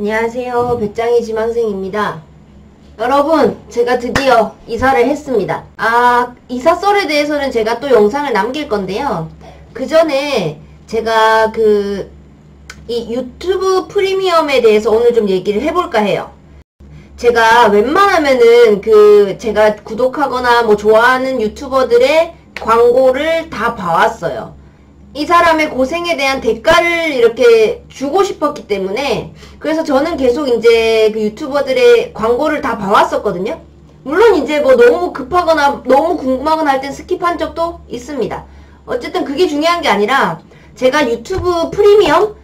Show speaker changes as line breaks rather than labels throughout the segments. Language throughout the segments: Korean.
안녕하세요. 배짱이 지망생입니다. 여러분, 제가 드디어 이사를 했습니다. 아, 이사 썰에 대해서는 제가 또 영상을 남길 건데요. 그 전에 제가 그, 이 유튜브 프리미엄에 대해서 오늘 좀 얘기를 해볼까 해요. 제가 웬만하면은 그, 제가 구독하거나 뭐 좋아하는 유튜버들의 광고를 다 봐왔어요. 이 사람의 고생에 대한 대가를 이렇게 주고 싶었기 때문에 그래서 저는 계속 이제 그 유튜버들의 광고를 다 봐왔었거든요. 물론 이제 뭐 너무 급하거나 너무 궁금하거나 할 땐 스킵한 적도 있습니다. 어쨌든 그게 중요한 게 아니라 제가 유튜브 프리미엄을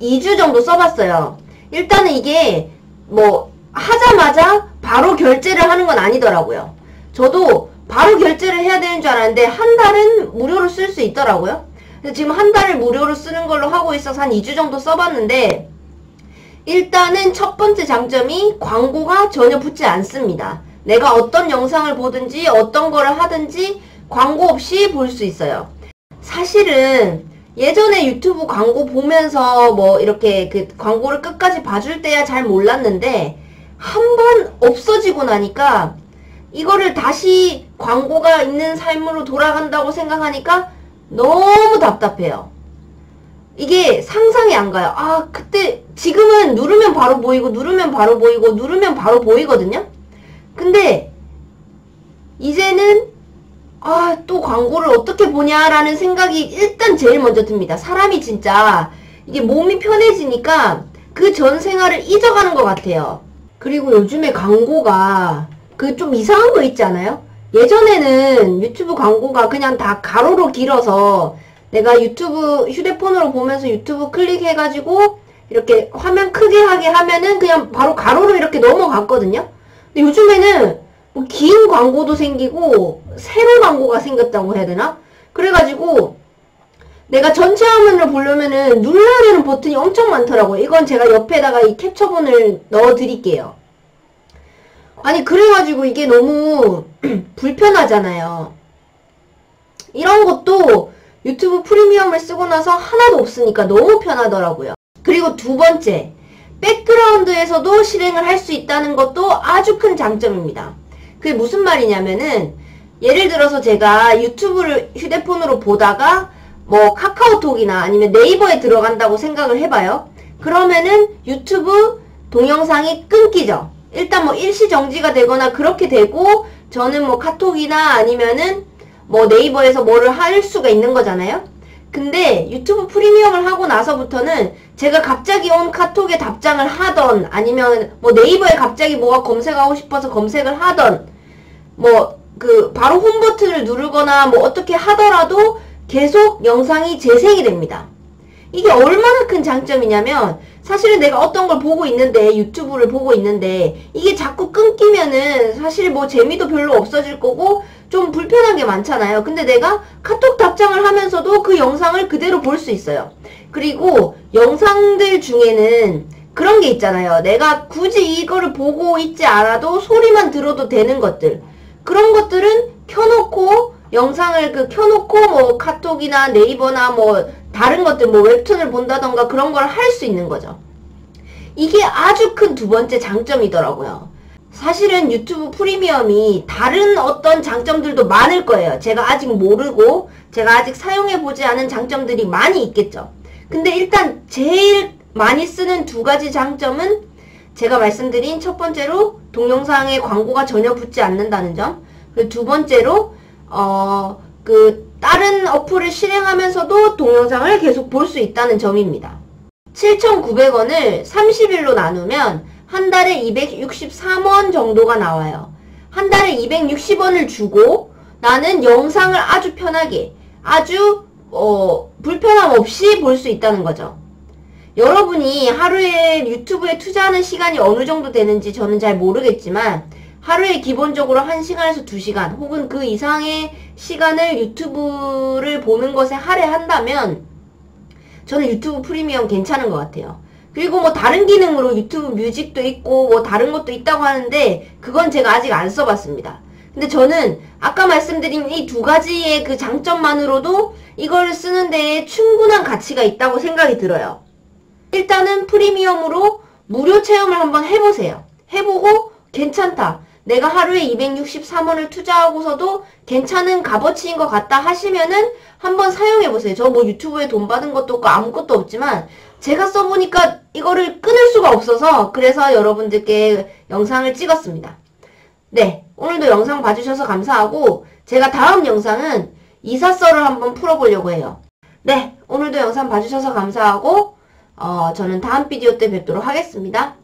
2주 정도 써봤어요. 일단은 이게 뭐 하자마자 바로 결제를 하는 건 아니더라고요. 저도 바로 결제를 해야 되는 줄 알았는데 한 달은 무료로 쓸 수 있더라고요. 근데 지금 한 달을 무료로 쓰는 걸로 하고 있어서 한 2주 정도 써봤는데 일단은 첫 번째 장점이 광고가 전혀 붙지 않습니다. 내가 어떤 영상을 보든지 어떤 거를 하든지 광고 없이 볼 수 있어요. 사실은 예전에 유튜브 광고 보면서 뭐 이렇게 그 광고를 끝까지 봐줄 때야 잘 몰랐는데 한 번 없어지고 나니까 이거를 다시 광고가 있는 삶으로 돌아간다고 생각하니까 너무 답답해요. 이게 상상이 안 가요. 아, 그때, 지금은 누르면 바로 보이고, 누르면 바로 보이고, 누르면 바로 보이거든요? 근데, 이제는, 아, 또 광고를 어떻게 보냐라는 생각이 일단 제일 먼저 듭니다. 사람이 진짜, 이게 몸이 편해지니까 그 전 생활을 잊어가는 것 같아요. 그리고 요즘에 광고가 그 좀 이상한 거 있지 않아요? 예전에는 유튜브 광고가 그냥 다 가로로 길어서 내가 유튜브 휴대폰으로 보면서 유튜브 클릭해가지고 이렇게 화면 크게 하게 하면은 그냥 바로 가로로 이렇게 넘어갔거든요. 근데 요즘에는 뭐 긴 광고도 생기고 세로 광고가 생겼다고 해야 되나? 그래가지고 내가 전체 화면을 보려면은 눌러야 되는 버튼이 엄청 많더라고요. 이건 제가 옆에다가 이 캡처본을 넣어 드릴게요. 아니 그래가지고 이게 너무 불편하잖아요. 이런 것도 유튜브 프리미엄을 쓰고 나서 하나도 없으니까 너무 편하더라고요. 그리고 두 번째, 백그라운드에서도 실행을 할 수 있다는 것도 아주 큰 장점입니다. 그게 무슨 말이냐면은 예를 들어서 제가 유튜브를 휴대폰으로 보다가 뭐 카카오톡이나 아니면 네이버에 들어간다고 생각을 해봐요. 그러면은 유튜브 동영상이 끊기죠. 일단 뭐 일시 정지가 되거나 그렇게 되고 저는 뭐 카톡이나 아니면은 뭐 네이버에서 뭐를 할 수가 있는 거잖아요. 근데 유튜브 프리미엄을 하고 나서부터는 제가 갑자기 온 카톡에 답장을 하던 아니면 뭐 네이버에 갑자기 뭐가 검색하고 싶어서 검색을 하던 뭐 그 바로 홈 버튼을 누르거나 뭐 어떻게 하더라도 계속 영상이 재생이 됩니다. 이게 얼마나 큰 장점이냐면 사실은 내가 어떤 걸 보고 있는데 유튜브를 보고 있는데 이게 자꾸 끊기면은 사실 뭐 재미도 별로 없어질 거고 좀 불편한 게 많잖아요. 근데 내가 카톡 답장을 하면서도 그 영상을 그대로 볼 수 있어요. 그리고 영상들 중에는 그런 게 있잖아요. 내가 굳이 이거를 보고 있지 않아도 소리만 들어도 되는 것들. 그런 것들은 켜놓고 영상을 그 켜놓고 뭐 카톡이나 네이버나 뭐 다른 것들 뭐 웹툰을 본다던가 그런 걸 할 수 있는 거죠. 이게 아주 큰 두 번째 장점이더라고요. 사실은 유튜브 프리미엄이 다른 어떤 장점들도 많을 거예요. 제가 아직 모르고 제가 아직 사용해보지 않은 장점들이 많이 있겠죠. 근데 일단 제일 많이 쓰는 두 가지 장점은 제가 말씀드린 첫 번째로 동영상에 광고가 전혀 붙지 않는다는 점. 그리고 두 번째로 어, 그 다른 어플을 실행하면서도 동영상을 계속 볼 수 있다는 점입니다. 7,900원을 30일로 나누면 한 달에 263원 정도가 나와요. 한 달에 260원을 주고 나는 영상을 아주 편하게 아주 어, 불편함 없이 볼 수 있다는 거죠. 여러분이 하루에 유튜브에 투자하는 시간이 어느 정도 되는지 저는 잘 모르겠지만 하루에 기본적으로 1시간에서 2시간 혹은 그 이상의 시간을 유튜브를 보는 것에 할애한다면 저는 유튜브 프리미엄 괜찮은 것 같아요. 그리고 뭐 다른 기능으로 유튜브 뮤직도 있고 뭐 다른 것도 있다고 하는데 그건 제가 아직 안 써봤습니다. 근데 저는 아까 말씀드린 이 두 가지의 그 장점만으로도 이걸 쓰는 데에 충분한 가치가 있다고 생각이 들어요. 일단은 프리미엄으로 무료 체험을 한번 해보세요. 해보고 괜찮다. 내가 하루에 263원을 투자하고서도 괜찮은 값어치인 것 같다 하시면은 한번 사용해보세요. 저 뭐 유튜브에 돈 받은 것도 없고 아무것도 없지만 제가 써보니까 이거를 끊을 수가 없어서 그래서 여러분들께 영상을 찍었습니다. 네, 오늘도 영상 봐주셔서 감사하고 제가 다음 영상은 이사설을 한번 풀어보려고 해요. 네, 오늘도 영상 봐주셔서 감사하고 어, 저는 다음 비디오 때 뵙도록 하겠습니다.